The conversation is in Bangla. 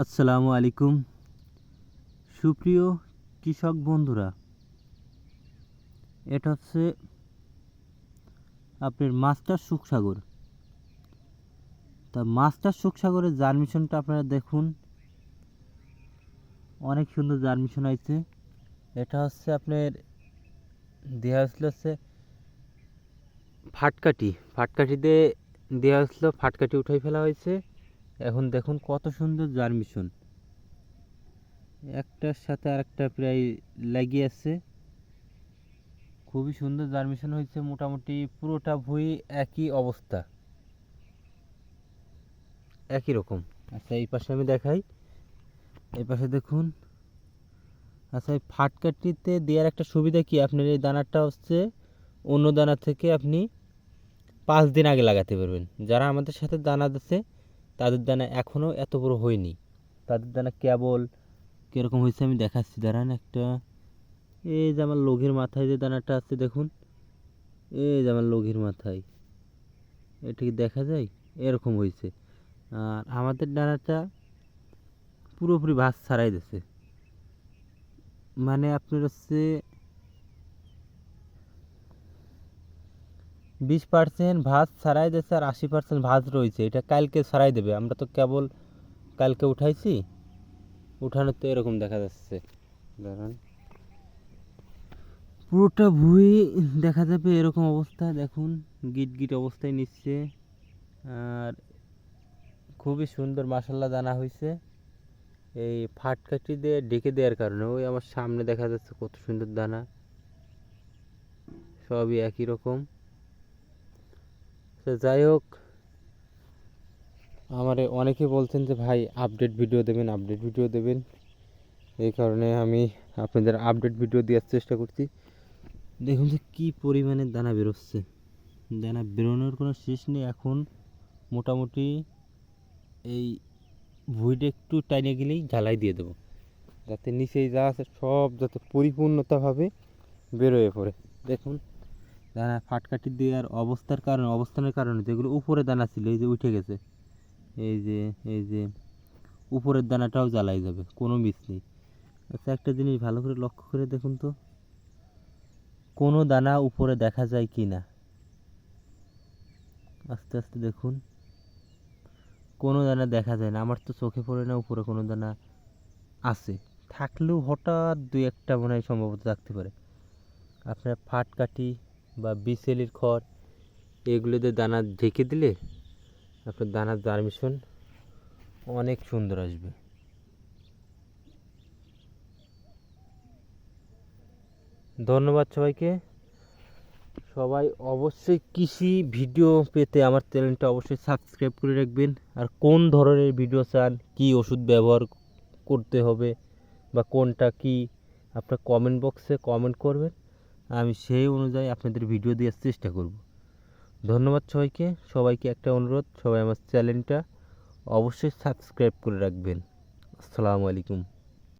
আসসালামু আলাইকুম। সুপ্রিয় কৃষক বন্ধুরা, এটা হচ্ছে আপনার মাস্টার সুখসাগর। তা মাস্টার সুখসাগরের জার্মিশনটা আপনারা দেখুন। অনেক সুন্দর জার্মিশন আছে এটা হচ্ছে আপনার দেওয়া হয়েছিল হচ্ছে ফাটকাটি ফাটকাটিতে দেওয়া হয়েছিল ফাটকাটি উঠাই ফেলা হয়েছে। এখন দেখুন কত সুন্দর জার্মিশন। একটার সাথে আরেকটা প্রায় লাগিয়ে আছে। খুবই সুন্দর জার্মিশন হয়েছে, মোটামুটি পুরোটা ভুঁই একই অবস্থা। একই রকম। আচ্ছা এই পাশে আমি দেখাই। এই পাশে দেখুন। আচ্ছা এই ফাটকাটিতে দেওয়ার একটা সুবিধা কি? আপনার এই দানাটা হচ্ছে অন্য দানা থেকে আপনি পাঁচ দিন আগে লাগাতে পারবেন। যারা আমাদের সাথে দানা দিচ্ছে তাদের দানা এখনও এত বড় হয়নি। তাদের দানা কেবল কীরকম হয়েছে আমি দেখাচ্ছি। দাঁড়ান একটা। এই যে আমার লঘির মাথায় যে দানাটা আছে দেখুন। এই যে আমার লঘির মাথায়। এটা কি দেখা যায়? এরকম হয়েছে। আর আমাদের দানাটা পুরোপুরি ভাত ছাড়াই দিছে। মানে আপনার হচ্ছে বিশ পার্সেন্ট ভাত ছাড়াই দিয়েছে আর আশি পার্সেন্ট ভাত রয়েছে। এটা কালকে ছাড়াই দেবে। আমরা তো কেবল কালকে উঠাইছি, উঠানোর তো এরকম দেখা যাচ্ছে। দাঁড়ান। পুরোটা ভুঁই দেখা যাবে এরকম অবস্থা। দেখুন গিট গিট অবস্থায় নিচ্ছে। আর খুবই সুন্দর মাসাল্লা দানা হয়েছে এই ফাটকাটি দিয়ে ডেকে দেওয়ার কারণে। ওই আমার সামনে দেখা যাচ্ছে কত সুন্দর দানা। সবই একই রকম। তো যাই হোক, আমারে অনেকে বলছেন যে, ভাই আপডেট ভিডিও দেবেন আপডেট ভিডিও দেবেন। এই কারণে আমি আপনাদের আপডেট ভিডিও দেওয়ার চেষ্টা করছি। দেখুন যে, কী পরিমাণে দানা বেরোচ্ছে। দানা বেরোনোর কোনো শেষ নেই। এখন মোটামুটি এই ভুঁইটা একটু টাইনে গেলেই ঝালাই দিয়ে দেবো। যাতে নিচেই যা আছে সব যাতে পরিপূর্ণতাভাবে বেরোয় পড়ে। দেখুন। দানা ফাটকাটি দেওয়ার অবস্থার কারণে, অবস্থানের কারণে যেগুলো উপরে দানা ছিল, এই যে উঠে গেছে। এই যে এই যে উপরের দানাটাও জ্বালাই যাবে, কোনো মিস নেই। আচ্ছা একটা জিনিস ভালো করে লক্ষ্য করে দেখুন তো। কোনো দানা উপরে দেখা যায় কি না? আস্তে আস্তে দেখুন। কোনো দানা দেখা যায় না। আমার তো চোখে পড়ে না উপরে কোনো দানা আছে। থাকলেও হঠাৎ দুই একটা মনে হয় সম্ভবত থাকতে পারে। আপনার ফাট কাটি বা বিসেলির খড় এগুলোতে দানা ঢেকে দিলে আপনার দানার জার্মিশন অনেক সুন্দর আসবে। ধন্যবাদ সবাইকে। সবাই অবশ্যই কৃষি ভিডিও পেতে আমার চ্যানেলটা অবশ্যই সাবস্ক্রাইব করে রাখবেন। আর কোন ধরনের ভিডিও চান, কি ওষুধ ব্যবহার করতে হবে বা কোনটা কি, আপনার কমেন্ট বক্সে কমেন্ট করবেন। আমি সেই অনুযায়ী আপনাদের ভিডিও দেওয়ার চেষ্টা করব। ধন্যবাদ সবাইকে। সবাইকে একটা অনুরোধ, সবাই আমার চ্যানেলটা অবশ্যই সাবস্ক্রাইব করে রাখবেন। আসসালামু আলাইকুম।